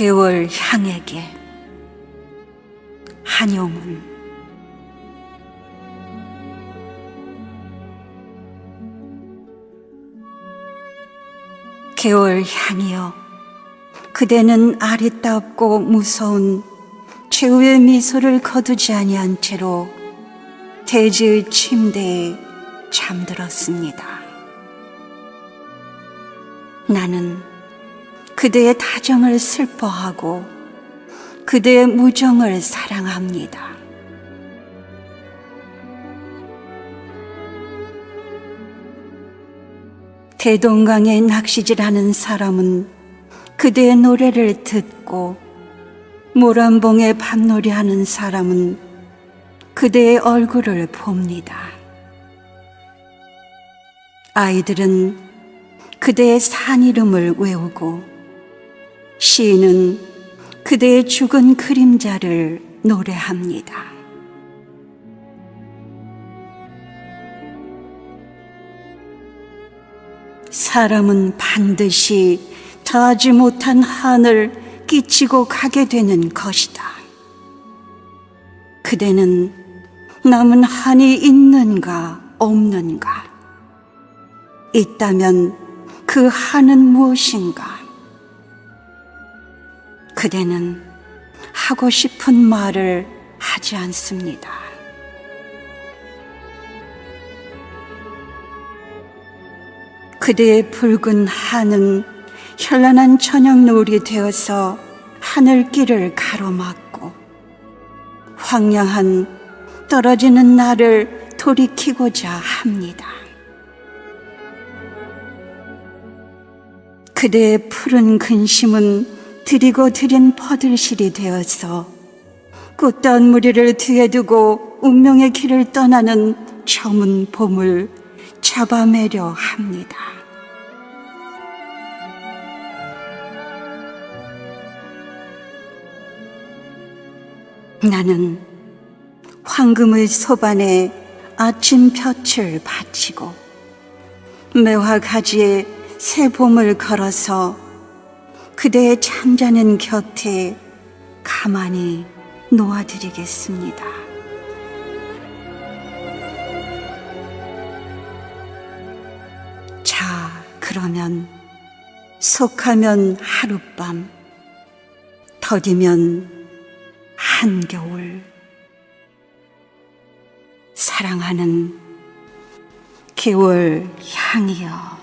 개월 향에게 한용운 개월 향이여 그대는 아리따없고 무서운 최후의 미소를 거두지 아니한 채로 대지의 침대에 잠들었습니다. 나는 그대의 다정을 슬퍼하고 그대의 무정을 사랑합니다. 대동강에 낚시질하는 사람은 그대의 노래를 듣고 모란봉에 밤놀이하는 사람은 그대의 얼굴을 봅니다. 아이들은 그대의 산 이름을 외우고 시인은 그대의 죽은 그림자를 노래합니다. 사람은 반드시 닿지 못한 한을 끼치고 가게 되는 것이다. 그대는 남은 한이 있는가 없는가? 있다면 그 한은 무엇인가? 그대는 하고 싶은 말을 하지 않습니다. 그대의 붉은 한은 현란한 저녁 노을이 되어서 하늘길을 가로막고 황량한 떨어지는 날을 돌이키고자 합니다. 그대의 푸른 근심은 드리고 드린 퍼들실이 되어서 꽃다운 무리를 뒤에 두고 운명의 길을 떠나는 저문 봄을 잡아매려 합니다. 나는 황금의 소반에 아침 볕을 바치고 매화 가지에 새 봄을 걸어서 그대의 잠자는 곁에 가만히 놓아드리겠습니다. 자, 그러면 속하면 하룻밤, 더디면 한겨울. 사랑하는 개월 향이여.